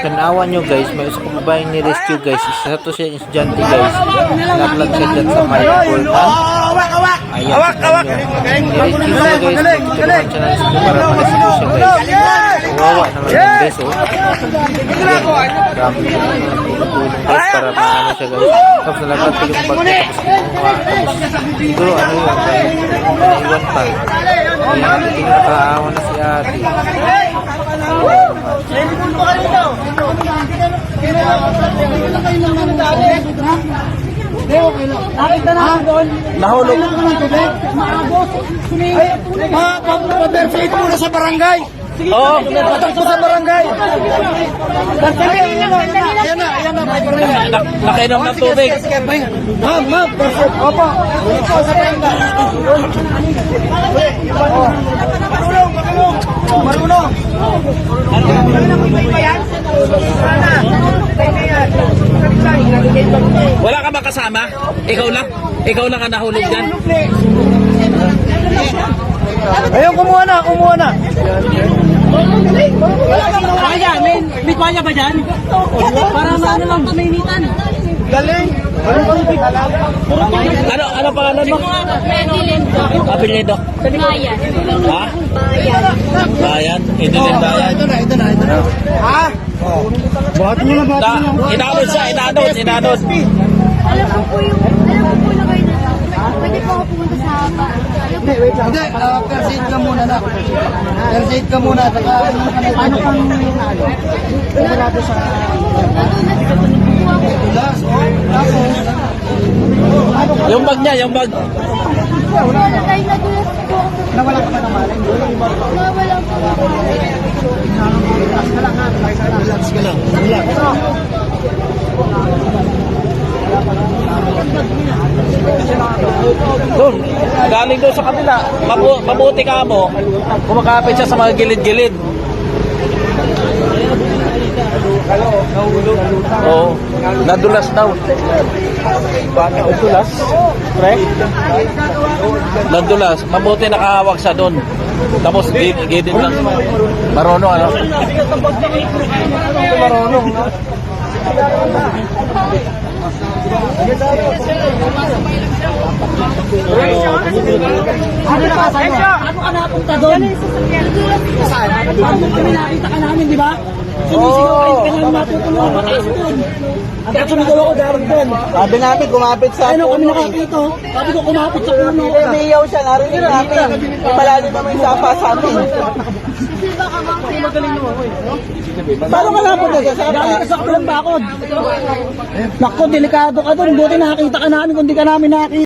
Tanawan nyo guys, may isa kong babaeng ni rescue guys. Isa to siya estudyante guys. Naglag siya dyan sa may pultan. Ayan, awak, awak. Ni-rescue siya guys. Tutulungan siya ng rescue para ma-rescue siya guys. Kawawa naman yung guys oh. Grabe tulong guys para maano siya guys. Tapos nalaglag ko yung bag. Tapos siguro ano yun guys. Naiwan pa. Ayan, nakakaawa na si ate. Nakita na doon. Nahulog. Pa-perfect muna sa barangay. Oo. Patakbo sa barangay. Ayan na, ayan na, may barangay. Nakainom ng tubig. Ma'am, ma'am, perfect. Opo. Ito sa barangay. Marunong, marunong. Marunong. Wala ka ba kasama? Ikaw lang? Ikaw lang ang nahulog dyan? Ayun, kumuha na, kumuha na. Kaya, may, may kwaya ba dyan? Para maano lang, pamainitan. Galing. Ano, ano pangalan mo? Apelido. Bayan. Ha? Bayan. Bayan. Din bayan. Ito na, ito na, ito na. Ha? Buhat mo na, buhat Na, mo na. inanod siya, inanod, inanod. Alam ko po yung, alam ko po na kayo na Pwede po ako pumunta sa haba. Hindi, wait lang. Hindi, uh, ka muna na. Aid ka muna. Saka, ano kang, ano, wala doon sa... Yung bag niya, yung bag. Wala na tayo nadulas po. nawala ka pa ng malay. Nawala po ako. Relax ka lang. Relax. Doon, galing doon sa kabila. Mabu mabuti ka mo. Kumakapit siya sa mga gilid-gilid. Nadulas daw. Bakit nadulas? Pre? Nadulas. Mabuti nakahawak siya doon. Tapos gilid, gilid lang. Marunong ano? Marunong. Ano? Ano ka napunta doon? Saan? Paano kami nakita ka namin, di ba? Sumisigaw kayo, hindi ka namin matutulungan mataas doon. Ang kasunod ako dapat doon. Sabi namin, kumapit sa Ano kami nakakita? oh. Sabi ko kumapit sa puno. Umiiyaw siya, narinig namin. Palalo naman yung sapa sa amin. Paano ka napunta sa sapa? Galing ka sa kulang bakod. Naku, delikado ka doon. Buti nakakita ka namin kung di ka namin nakakita.